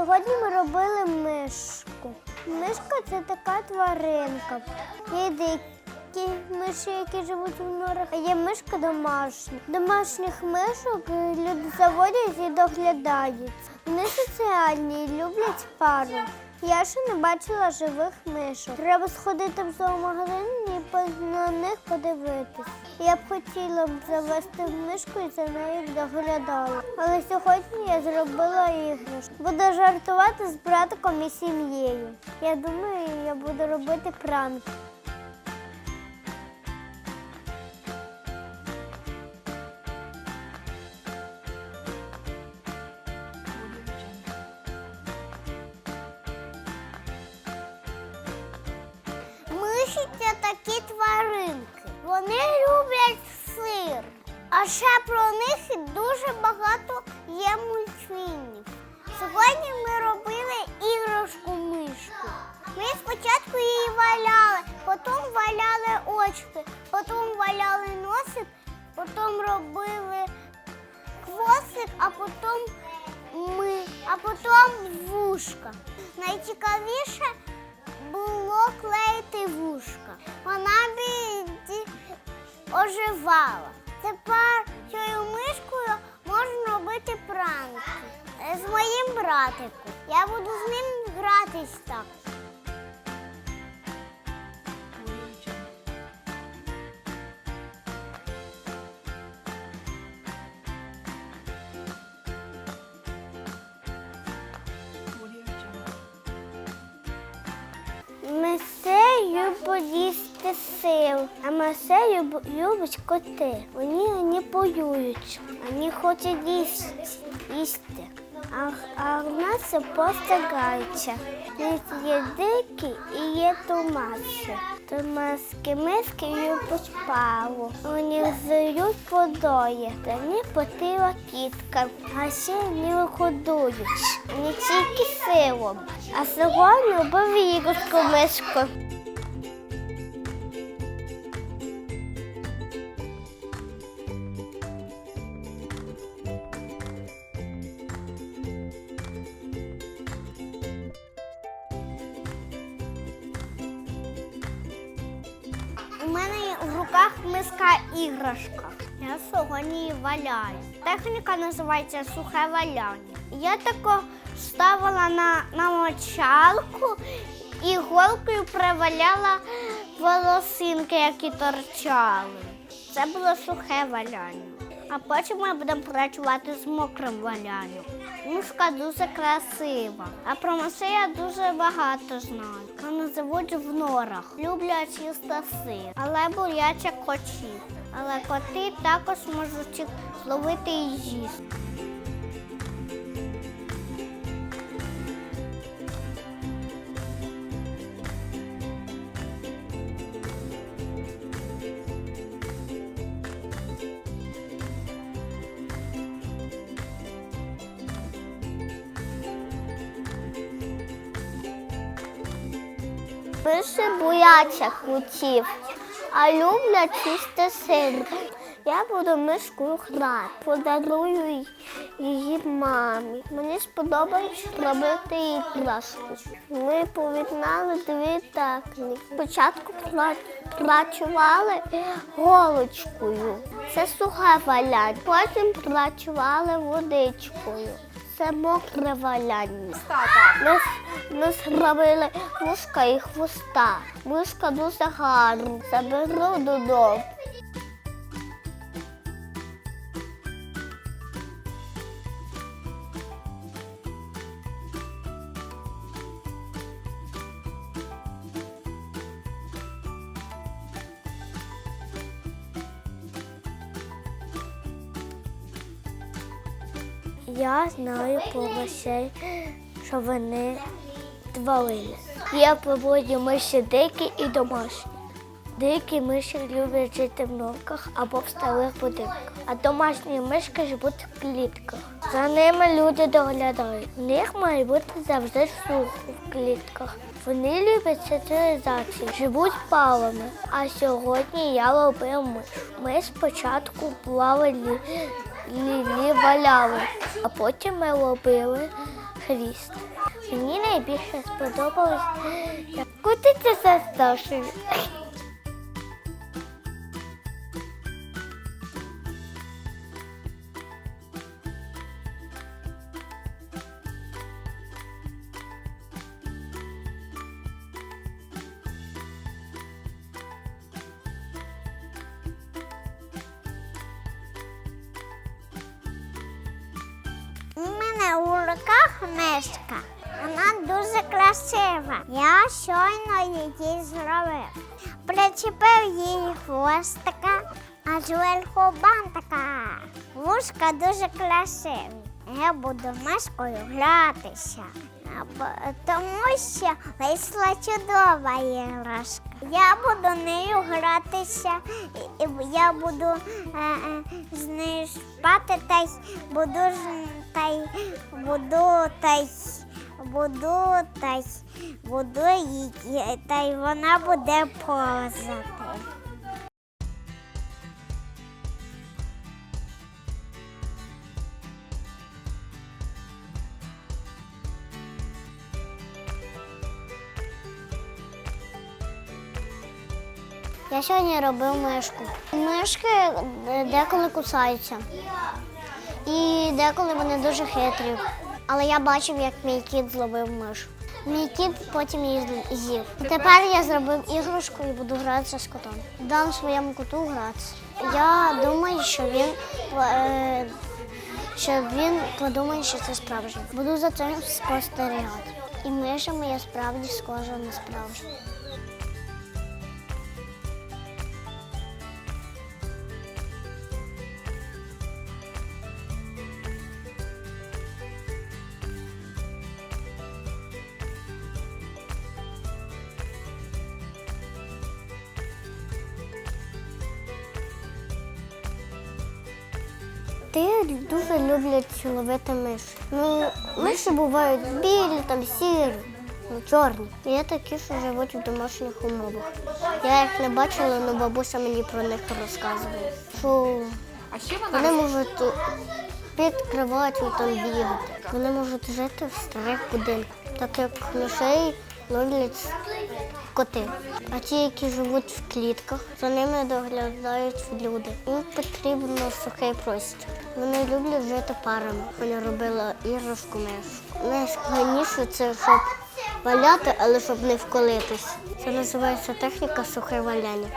Сьогодні ми робили мишку. Мишка це така тваринка. Є дикі миші, які живуть в норах, а є мишка домашня. Домашніх мишок е, люди заводять і доглядають. Вони соціальні і люблять пару. Я ще не бачила живих мишок. Треба сходити в зоомагазин і на них подивитись. Я б хотіла б завести мишку і за нею доглядала. Але сьогодні я зробила іграшку. Буду жартувати з братиком і сім'єю. Я думаю, я буду робити пранк. Миші це такі тваринки. Вони люблять сир. А ще про них дуже багато є мультфільмів. Сьогодні ми робили іграшку мишку. Ми спочатку її валяли, потім валяли очки, потім валяли носик, потім робили хвостик, а потім ми, а потім вушка. Найцікавіше було клеїти вушка. Вона біді оживала. Тепер цією мишкою можна робити пранки Е, з моїм братиком. Я буду з ним гратись так. Месей любить їсти сил, а Месей люб- любить коти. Вони не полюють, вони хочуть їсти. А, а в нас гайча. Є дикі і є томаси. Томаски миски любить паву. Вони здають подоє, та не потила кітка. А ще не виходують. Не тільки силом. А сьогодні любив іграшку мишку. Руках миска іграшка. Я сьогодні валяю. Техніка називається сухе валяння. Я тако ставила на, на мочалку і голкою приваляла волосинки, які торчали. Це було сухе валяння. А потім ми будемо працювати з мокрим валянням. Мушка дуже красива. А про мишей я дуже багато знаю. Вони живуть в норах, люблять їсти сир, але бояться кочі. Але коти також можуть ловити і їсти. Миші бояться котів, а люблять їсти сир. Я буду мишкою грати, подарую її мамі. Мені сподобається робити іграшку. Ми повіднали дві техніки. Спочатку працювали голочкою. Це сухе валяння. Потім працювали водичкою. Це мокре валяння. Ми, зробили вушка і хвоста. Мишка дуже гарна. Заберу додому. Я знаю про що вони тварини. Є поводі миші дикі і домашні. Дикі миші люблять жити в норках або в старих будинках, а домашні мишки живуть в клітках. За ними люди доглядають. У них має бути завжди сухо в клітках. Вони люблять соціалізацію, живуть палами. А сьогодні я робив миш. Ми спочатку плавали лі, лі, валяли, а потім ми робили хвіст. Мені найбільше сподобалось, як котиться за Сташею. Руках мишка. Вона дуже красива. Я щойно її зробив. Причепив їй хвостика, а зверху бантика. Вушка дуже красиві. Я буду мишкою гратися. Тому що вийшла чудова іграшка. Я буду нею гратися, я буду е, е, з нею спати та й буду та й буду та й буду та й буду її, та й вона буде повзати. Я сьогодні робив мишку. Мишки деколи кусаються. І деколи вони дуже хитрі. Але я бачив, як мій кіт зловив мишу. Мій кіт потім її з'їв. Тепер я зробив іграшку і буду гратися з котом. Дам своєму коту гратися. Я думаю, що він е, що він подумає, що це справжнє. Буду за цим спостерігати. І миша моя справді схожа на справжню. Ти дуже люблять ловити миш. Ну, миші бувають білі, там сірі, ну, чорні. Є такі, що живуть в домашніх умовах. Я їх не бачила, але бабуся мені про них розказувала. Що вони можуть під кроватю там бігати. Вони можуть жити в старих будинках, так як мишей люблять коти. А ті, які живуть в клітках, за ними доглядають люди. Їм потрібно сухий простір. Вони люблять жити парами. Вони робили іграшку мишку. Найскладніше це щоб валяти, але щоб не вколитись. Це називається техніка сухе валяння.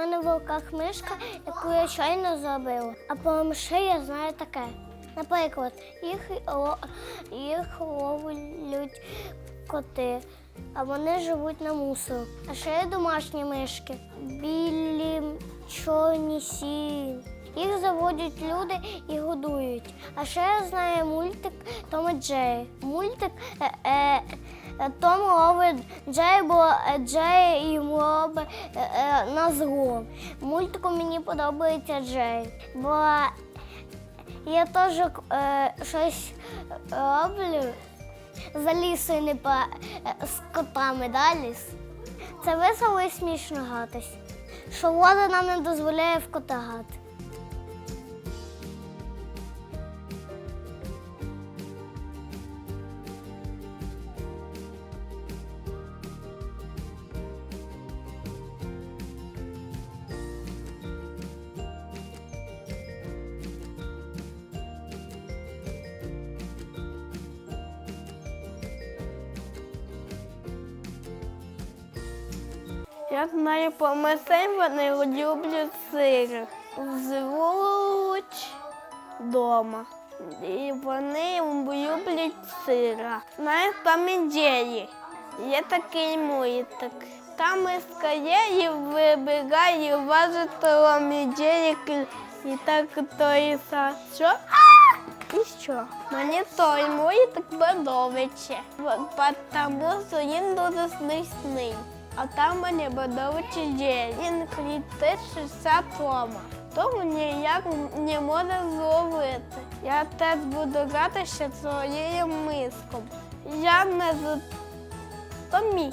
Мене в руках мишка, яку я щойно зробила. А по миші я знаю таке. Наприклад, їх, їх ловлять коти, а вони живуть на мусору. А ще є домашні мишки. Білі, чорні, сірі. Їх заводять люди і годують. А ще я знаю мультик Том Джей. Мультик е, е, е, Том ловить Джей, бо е, Джей йому робить е, е, на зло. Мультику мені подобається Джей, бо я теж е, щось роблю за лісою не по, з котами, да, ліс? Це весело і смішно гратись. Що влада нам не дозволяє в кота грати. Я знаю по мисей вони люблять сир. Звуть дома. І вони люблять сира. Знаю, там ідеї. Є такий мультик. Там миска є і вибігає, і важить там ідеї, і так той са. Що? І що? Мені той мультик подобається. Тому що він дуже смішний. А там мені подобається день. Він критичний Тома. Тому ніяк не може зловити. Я теж буду гратися своєю миском. Я не з... То мій.